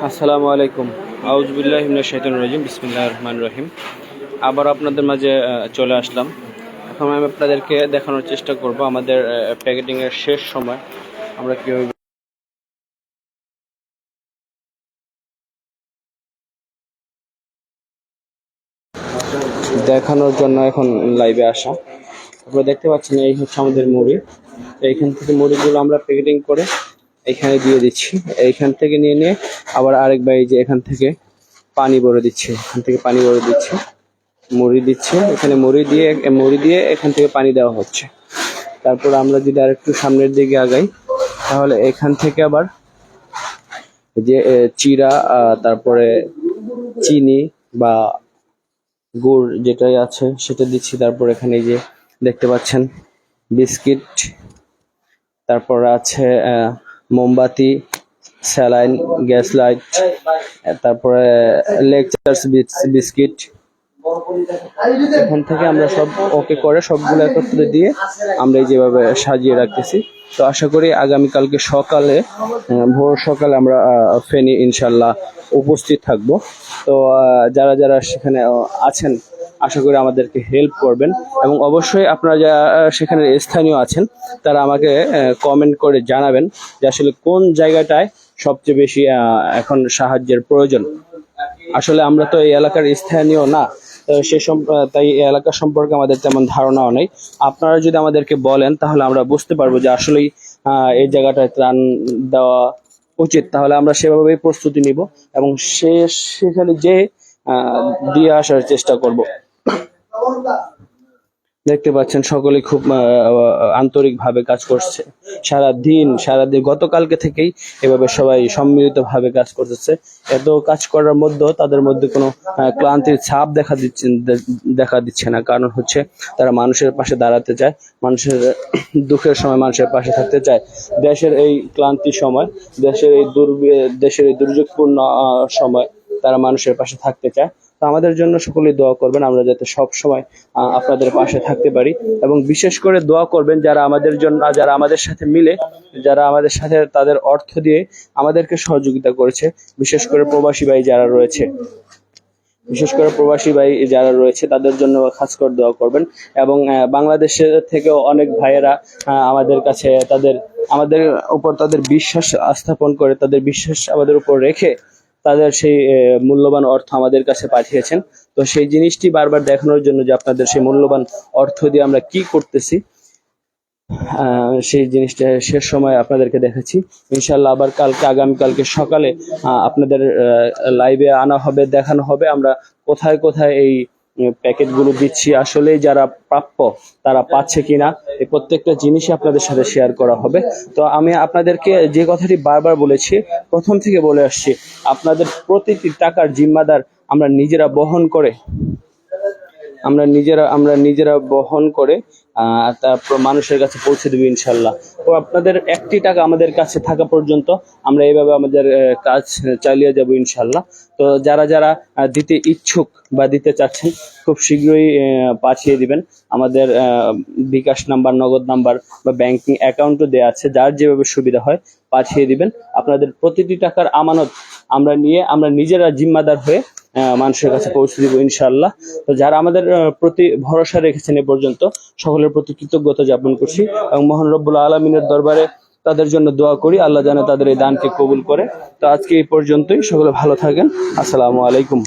আসসালামু আলাইকুম। আউজবুল্লাহ আউজবিল্লাহ শাহিদুল রাজিম। বিসমিল্লাহ রহমান রহিম। আবার আপনাদের মাঝে চলে আসলাম। এখন আমি আপনাদেরকে দেখানোর চেষ্টা করব আমাদের প্যাকেটিংয়ের শেষ সময়। আমরা কীভাবে দেখানোর জন্য এখন লাইভে আসা। আপনারা দেখতে পাচ্ছেন, এই হচ্ছে আমাদের মুড়ি। এইখান থেকে মুড়িগুলো আমরা প্যাকেটিং করে এখানে দিয়ে দিচ্ছি। এইখান থেকে নিয়ে নিয়ে আবার আরেক ভাই যে এখান থেকে পানি ভরে দিচ্ছে। এখান থেকে পানি ভরে দিচ্ছে। মুড়ি দিচ্ছে। এখানে মুড়ি দিয়ে মুড়ি দিয়ে এখান থেকে পানি দেওয়া হচ্ছে। তারপর আমরা যদি আরেকটু সামনের দিকে আগাই, তাহলে এখান থেকে আবার যে চিরা তারপরে চিনি বা গুড় যেটাই আছে সেটা দিচ্ছি। তারপর এখানে যে দেখতে পাচ্ছেন, বিস্কিট। তারপর আছে মোমবাতি, স্যালাইন, গ্যাস লাইট, তারপরে লেকচার্স বিস্কিট। এখান থেকে আমরা সব ওকে করে সবগুলো একত্রে দিয়ে আমরা যেভাবে সাজিয়ে রাখতেছি। তো আশা করি আগামীকালকে সকালে ভোর সকালে আমরা ফেনী ইনশাল্লাহ উপস্থিত থাকব। তো যারা যারা সেখানে আছেন আশা করি আমাদেরকে হেল্প করবেন এবং অবশ্যই আপনারা যা সেখানে স্থানীয় আছেন, তারা আমাকে কমেন্ট করে জানাবেন যে আসলে কোন জায়গাটায় সবচেয়ে বেশি এখন সাহায্যের প্রয়োজন। আসলে আমরা তো এই এলাকার স্থানীয় না সে তাই এলাকা সম্পর্কে আমাদের তেমন ধারণাও নেই। আপনারা যদি আমাদেরকে বলেন, তাহলে আমরা বুঝতে পারব যে আসলেই এই জায়গাটায় ত্রাণ দেওয়া উচিত। তাহলে আমরা সেভাবেই প্রস্তুতি নিব এবং সে, সেখানে যে দিয়ে আসার চেষ্টা করব। দেখতে পাচ্ছেন সকলে খুব আন্তরিক ভাবে কাজ করছে। সারা দিন সারা দিন গতকালকে থেকেই এভাবে সবাই সম্মিলিত ভাবে কাজ করতেছে। এত কাজ করার মধ্যেও তাদের মধ্যে কোনো ক্লান্তির ছাপ দেখা দিচ্ছে দেখা দিচ্ছে না। কারণ হচ্ছে তারা মানুষের পাশে দাঁড়াতে চায়, মানুষের দুঃখের সময় মানুষের পাশে থাকতে চায়। দেশের এই ক্লান্তির সময়, দেশের এই দুর্বি- দেশের এই দুর্যোগপূর্ণ সময় তারা মানুষের পাশে থাকতে চায়। তো আমাদের জন্য সকলেই দোয়া করবেন, আমরা যাতে সব সময় আপনাদের পাশে থাকতে পারি। এবং বিশেষ করে দোয়া করবেন যারা আমাদের জন্য, যারা আমাদের সাথে মিলে, যারা আমাদের সাথে তাদের অর্থ দিয়ে আমাদেরকে সহযোগিতা করেছে। বিশেষ করে প্রবাসী ভাই যারা রয়েছে। বিশেষ করে প্রবাসী ভাই যারা রয়েছে, তাদের জন্য খাস করে দোয়া করবেন। এবং বাংলাদেশের থেকেও অনেক ভাইয়েরা আমাদের কাছে তাদের, আমাদের উপর তাদের বিশ্বাস স্থাপন করে, তাদের বিশ্বাস আমাদের উপর রেখে তাদের সেই মূল্যবান অর্থ আমাদের কাছে পাঠিয়েছেন। তো সেই জিনিসটি বারবার দেখানোর জন্য যে আপনাদের সেই মূল্যবান অর্থ দিয়ে আমরা কি করতেছি সেই জিনিসটা শেষ সময় আপনাদেরকে দেখাচ্ছি। ইনশাল্লাহ আবার কালকে আগামীকালকে সকালে আপনাদের লাইভে আনা হবে, দেখানো হবে। আমরা কোথায় কোথায় এই প্যাকেটগুলো দিচ্ছি। আসলে যারা প্রাপ্য, তারা পাচ্ছে কিনা, এই প্রত্যেকটা জিনিসই আপনাদের সাথে শেয়ার করা হবে। তো আমি আপনাদেরকে যে কথাটি বারবার বলেছি, প্রথম থেকে বলে আসছি, আপনাদের প্রতিটি টাকার জিম্মাদার আমরা নিজেরা বহন করে আমরা নিজেরা আমরা নিজেরা বহন করে তারপর মানুষের কাছে পৌঁছে দেবো ইনশাল্লাহ। তো আপনাদের একটি টাকা আমাদের কাছে থাকা পর্যন্ত আমরা এইভাবে আমাদের কাজ চালিয়ে যাব ইনশাল্লাহ। তো যারা যারা দিতে ইচ্ছুক বা দিতে চাচ্ছেন, খুব শীঘ্রই পাঠিয়ে দিবেন। আমাদের বিকাশ নাম্বার, নগদ নাম্বার বা ব্যাংকিং অ্যাকাউন্টও দেওয়া আছে। যার যেভাবে সুবিধা হয়, পাঠিয়ে দিবেন। আপনাদের প্রতিটি টাকার আমানত আমরা নিয়ে আমরা নিজেরা জিম্মাদার হয়ে মানুষের কাছে পৌঁছে দিব ইনশাল্লাহ তো যারা আমাদের প্রতি ভরসা রেখেছেন এ পর্যন্ত, সকলের প্রতি কৃতজ্ঞতা জ্ঞাপন করছি এবং মহান রব্বুল আলমিনের দরবারে তাদের জন্য দোয়া করি, আল্লাহ যেন তাদের এই দানকে কবুল করে। তো আজকে এই পর্যন্তই, সকলে ভালো থাকেন। আসসালামু আলাইকুম।